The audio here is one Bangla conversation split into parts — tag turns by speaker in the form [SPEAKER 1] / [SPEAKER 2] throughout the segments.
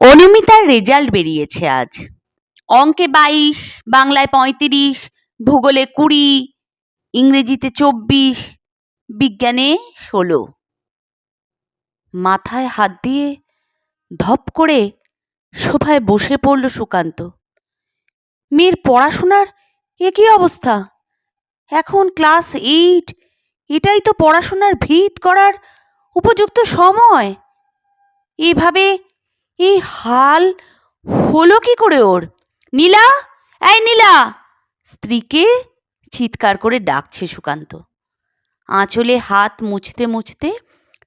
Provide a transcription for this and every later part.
[SPEAKER 1] অনুমিতার রেজাল্ট বেরিয়েছে আজ। অঙ্কে বাইশ, বাংলায় পঁয়ত্রিশ, ভূগোলে কুড়ি, ইংরেজিতে চব্বিশ, বিজ্ঞানে ষোলো। মাথায় হাত দিয়ে ধপ করে সোফায় বসে পড়ল সুকান্ত। মেয়ের পড়াশোনার এ অবস্থা? এখন ক্লাস এইট এটাই তো পড়াশোনার ভিত করার উপযুক্ত সময়। এভাবে এই হাল হলো কি করে ওর? নীলা? এই নীলা! স্ত্রীকে চিৎকার করে ডাকছে সুকান্ত। আঁচলে হাত মুছতে মুছতে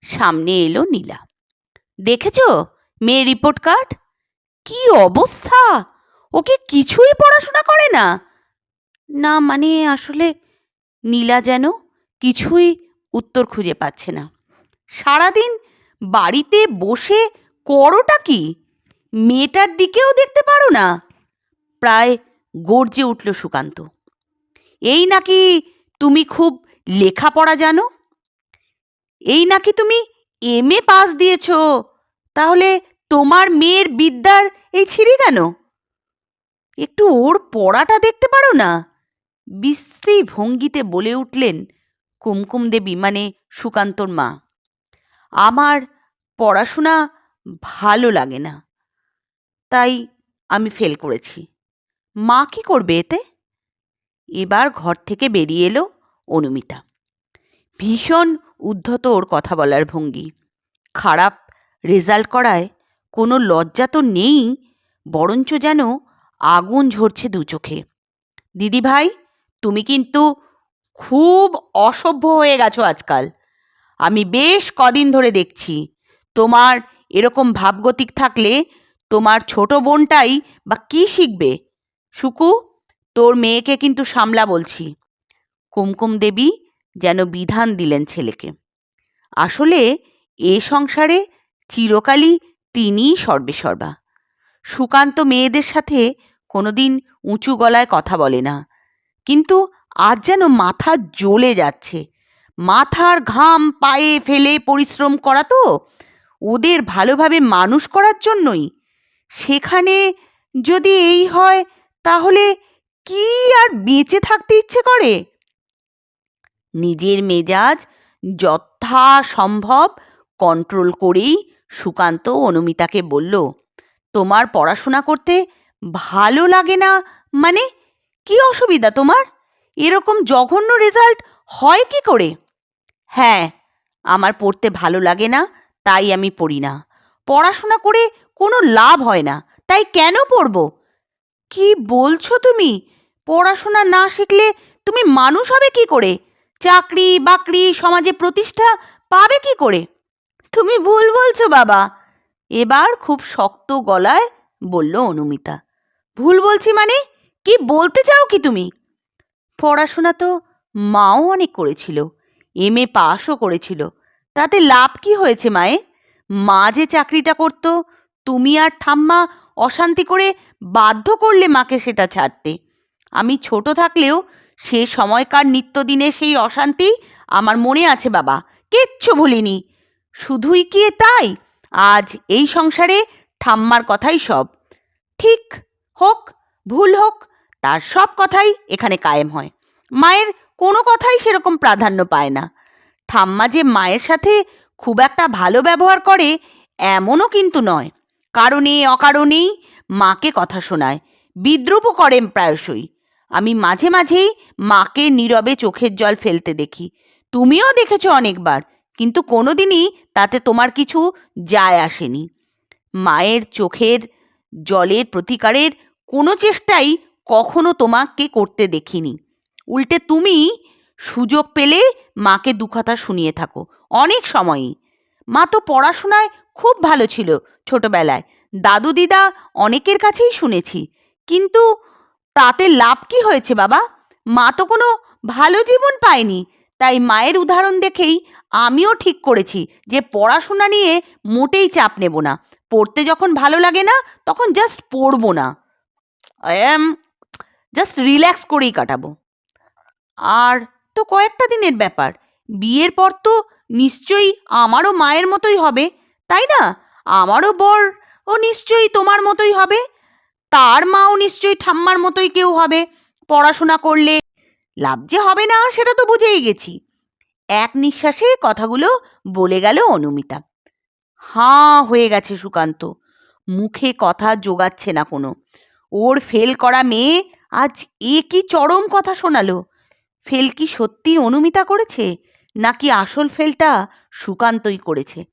[SPEAKER 1] সামনে এলো নীলা। দেখেছ মেয়ের রিপোর্ট কার্ড কি অবস্থা? ওকে কিছুই পড়াশোনা করে না। না মানে আসলে নীলা যেন কিছুই উত্তর খুঁজে পাচ্ছে না। সারাদিন বাড়িতে বসে করোটা কি? মেয়েটার দিকেও দেখতে পারো না। প্রায় গর্জে উঠল সুকান্ত। এই নাকি তুমি খুব লেখাপড়া জানো? এই নাকি তুমি এম এ পাস দিয়েছ? তাহলে তোমার মেয়ের বিদ্যার এই ছিঁড়ি কেন? একটু ওর পড়াটা দেখতে পারো না। বিশ্রী ভঙ্গিতে বলে উঠলেন কুমকুম দেবী মানে সুকান্তর মা। আমার পড়াশোনা ভালো লাগে না। তাই আমি ফেল করেছি। মা কি করবে এতে? এবার ঘর থেকে বেরিয়ে এলো অনুমিতা। ভীষণ উদ্ধত ওর কথা বলার ভঙ্গি। খারাপ রেজাল্ট করায় কোনো লজ্জা তো নেই, বরঞ্চ যেন আগুন ঝরছে দু চোখে। দিদি ভাই, তুমি কিন্তু খুব অসভ্য হয়ে গেছো আজকাল। আমি বেশ কদিন ধরে দেখছি, তোমার এরকম ভাবগতিক থাকলে তোমার ছোট বোনটাই বা কি শিখবে? সুকু তোর মেয়েকে কিন্তু সামলা বলছি। কুমকুম দেবী যেন বিধান দিলেন ছেলেকে। আসলে এ সংসারে চিরকালই তিনিই সর্বেসর্বা। সুকান্ত মেয়েদের সাথে কোনোদিন উঁচু গলায় কথা বলে না। কিন্তু আজ যেন মাথা জ্বলে যাচ্ছে। মাথার ঘাম পায়ে ফেলে পরিশ্রম করা তো ওদের ভালোভাবে মানুষ করার জন্যই। সেখানে যদি এই হয়, তাহলে কি আর বেঁচে থাকতে ইচ্ছে করে? নিজের মেজাজ যথা সম্ভব কন্ট্রোল করেই সুকান্ত অনুমিতাকে বলল, তোমার পড়াশোনা করতে ভালো লাগে না মানে? কি অসুবিধা তোমার? এরকম জঘন্য রেজাল্ট হয় কি করে? হ্যাঁ আমার পড়তে ভালো লাগে না তাই আমি পড়ি না। পড়াশোনা করে কোনো লাভ হয় না, তাই কেন পড়ব? কি বলছো তুমি? পড়াশোনা না শিখলে তুমি মানুষ হবে কি করে? চাকরি, বাকরি, সমাজে প্রতিষ্ঠা পাবে কি করে? তুমি ভুল বলছো বাবা। এবার খুব শক্ত গলায় বলল অনুমিতা। ভুল বলছি মানে? কি বলতে চাও কি তুমি? পড়াশোনা তো মাও অনেক করেছিল, এম এ পাশও করেছিল তাতে লাভ কি হয়েছে, মায়ে? মা যে চাকরিটা করতো, তুমি আর ঠাম্মা অশান্তি করে বাধ্য করলে মাকে সেটা ছাড়তে। আমি ছোট থাকলেও সে সময়কার নিত্যদিনে সেই অশান্তি আমার মনে আছে বাবা, কিচ্ছু ভুলিনি। শুধুই কি তাই? আজ এই সংসারে ঠাম্মার কথাই সব। ঠিক হোক, ভুল হোক, তার সব কথাই এখানে কায়েম হয়। মায়ের কোনো কথাই সেরকম প্রাধান্য পায় না। ঠাম্মা যে মায়ের সাথে খুব একটা ভালো ব্যবহার করে, এমনও কিন্তু নয়। কারণে অকারণেই মাকে কথা শোনায়। বিদ্রুপও করেন প্রায়শই। আমি মাঝে মাঝেই মাকে নীরবে চোখের জল ফেলতে দেখি। তুমিও দেখেছ অনেকবার, কিন্তু কোনোদিনই তাতে তোমার কিছু যায় আসেনি। মায়ের চোখের জলের প্রতিকারের কোনো চেষ্টাই কখনো তোমাকে করতে দেখিনি। উল্টে তুমি সুযোগ পেলে মাকে দু কথা শুনিয়ে থাকো। অনেক সময়ই। মা তো পড়াশোনায় খুব ভালো ছিল ছোটবেলায়। দাদু দিদা অনেকের কাছেই শুনেছি। কিন্তু তাতে লাভ কি হয়েছে বাবা? মা তো কোনো ভালো জীবন পায়নি। তাই মায়ের উদাহরণ দেখেই আমিও ঠিক করেছি যে পড়াশোনা নিয়ে মোটেই চাপ নেব না। পড়তে যখন ভালো লাগে না, তখন জাস্ট পড়ব না। জাস্ট রিল্যাক্স করেই কাটাবো। আর তো কয়েকটা দিনের ব্যাপার। বিয়ের পর তো নিশ্চয়ই আমারও মায়ের মতোই হবে, তাই না? আমারও বর ও নিশ্চয়ই তোমার মতোই হবে, তার মাও নিশ্চয়ই ঠাম্মার মতোই কেউ হবে, পড়াশোনা করলে লাভ যে হবে না সেটা তো বুঝেই গেছি। এক নিঃশ্বাসে কথাগুলো বলে গেল অনুমিতা। হাঁ, হয়ে গেছে সুকান্ত। মুখে কথা জোগাচ্ছে না কোনো। ওর ফেল করা মেয়ে আজ এ কি চরম কথা শোনালো। ফেল কি সত্যি অনুমিতা করেছে? নাকি আসল ফেলটা সুকান্তই করেছে?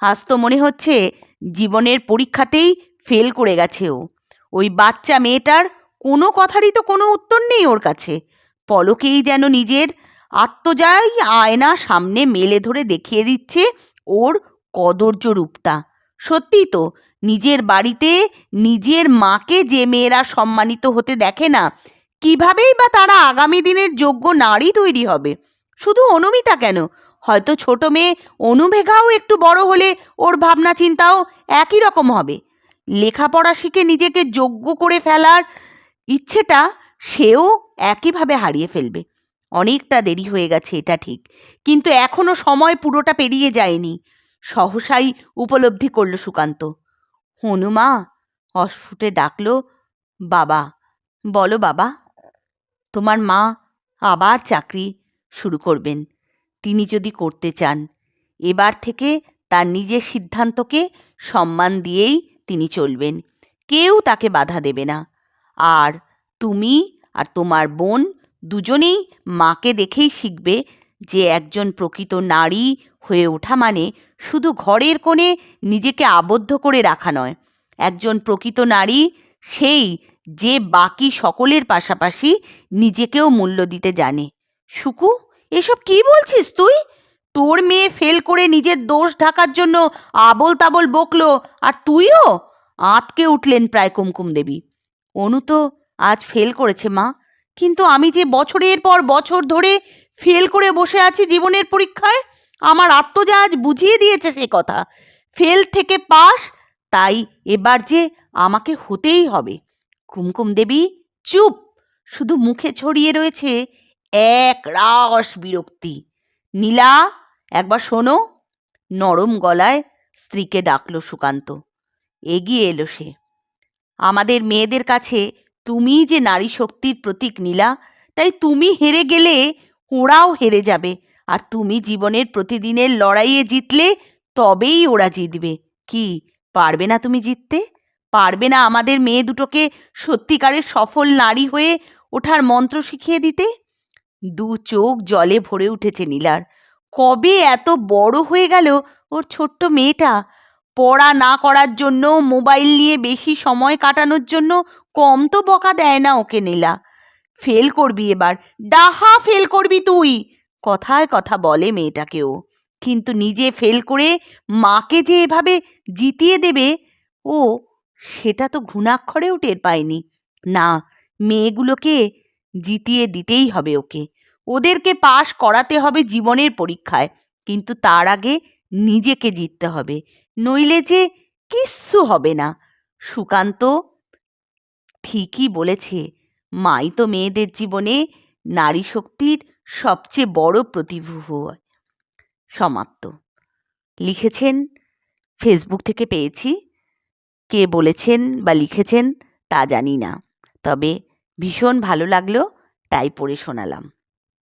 [SPEAKER 1] আজ তো মনে হচ্ছে জীবনের পরীক্ষাতেই ফেল করে গেছে ও। ওই বাচ্চা মেয়েটার কোনো কথারই তো কোনো উত্তর নেই ওর কাছে। পলকেই যেন নিজের আত্মজাই আয়না সামনে মেলে ধরে দেখিয়ে দিচ্ছে ওর কদর্য রূপটা। সত্যি তো, নিজের বাড়িতে নিজের মাকে যে মেয়েরা সম্মানিত হতে দেখে না কিভাবেই বা তারা আগামী দিনের যোগ্য নারী তৈরি হবে? শুধু অনুমিতা কেন? হয়তো ছোট মেয়ে অনুমেঘাও একটু বড় হলে ওর ভাবনা চিন্তাও একই রকম হবে। লেখাপড়া শিখে নিজেকে যোগ্য করে ফেলার ইচ্ছেটা সেও একইভাবে হারিয়ে ফেলবে। অনেকটা দেরি হয়ে গেছে, এটা ঠিক। কিন্তু এখনও সময় পুরোটা পেরিয়ে যায়নি। সহসাই উপলব্ধি করল সুকান্ত। হনুমা, অস্ফুটে ডাকলো, বাবা, বলো বাবা। তোমার মা আবার চাকরি শুরু করবেন। তিনি যদি করতে চান, এবার থেকে তার নিজের সিদ্ধান্তকে সম্মান দিয়েই তিনি চলবেন। কেউ তাকে বাধা দেবে না। আর তুমি আর তোমার বোন দুজনেই মাকে দেখেই শিখবে যে একজন প্রকৃত নারী হয়ে ওঠা মানে শুধু ঘরের কোণে নিজেকে আবদ্ধ করে রাখা নয়। একজন প্রকৃত নারী সেই যে বাকি সকলের পাশাপাশি নিজেকেও মূল্য দিতে জানে। সুকু এসব কি বলছিস তুই? তোর মেয়ে ফেল করে নিজের দোষ ঢাকার জন্য আবল তাবল বকলো, আর তুইও? আঁতকে উঠলেন প্রায় কুমকুম দেবী। অনু তো আজ ফেল করেছে মা, কিন্তু আমি যে বছরের পর বছর ধরে ফেল করে বসে আছি জীবনের পরীক্ষায়, আমার আত্মজা আজ বুঝিয়ে দিয়েছে সে কথা। ফেল থেকে পাস, তাই এবার যে আমাকে হতেই হবে। কুমকুম দেবী চুপ। শুধু মুখে ছড়িয়ে রয়েছে এক রাস বিরক্তি। নীলা, একবার শোনো। নরম গলায় স্ত্রীকে ডাকলো সুকান্ত। এগিয়ে এলো সে। আমাদের মেয়েদের কাছে তুমি যে নারী শক্তির প্রতীক নীলা, তাই তুমি হেরে গেলে ওরাও হেরে যাবে। আর তুমি জীবনের প্রতিদিনের লড়াইয়ে জিতলে তবেই ওরা জিতবে। কি, পারবে না তুমি জিততে? পারবে না আমাদের মেয়ে দুটোকে সত্যিকারের সফল নারী হয়ে ওঠার মন্ত্র শিখিয়ে দিতে? দু চোখ জলে ভরে উঠেছে নীলার। কবে এত বড় হয়ে গেল ওর ছোট্ট মেয়েটা? পড়া না করার জন্য, মোবাইল নিয়ে বেশি সময় কাটানোর জন্য কম তো বকা দেয় না ওকে নীলা। ফেল করবি এবার। ডাহা, ফেল করবি তুই! কথায় কথা বলে মেয়েটাকেও কিন্তু নিজে ফেল করে মাকে যে এভাবে জিতিয়ে দেবে, ও সেটা তো ঘুণাক্ষরেও টের পায়নি। না, মেয়েগুলোকে জিতিয়ে দিতেই হবে ওকে। ওদেরকে পাশ করাতে হবে জীবনের পরীক্ষায়, কিন্তু তার আগে নিজেকে জিততে হবে। নইলে যে কিচ্ছু হবে না। সুকান্ত ঠিকই বলেছে, মাই তো মেয়েদের জীবনে নারী শক্তির সবচেয়ে বড় প্রতিভূ সমাপ্ত। লিখেছেন, ফেসবুক থেকে পেয়েছি। কে বলেছেন বা লিখেছেন তা জানি না। তবে ভীষণ ভালো লাগল তাই পড়ে শোনালাম।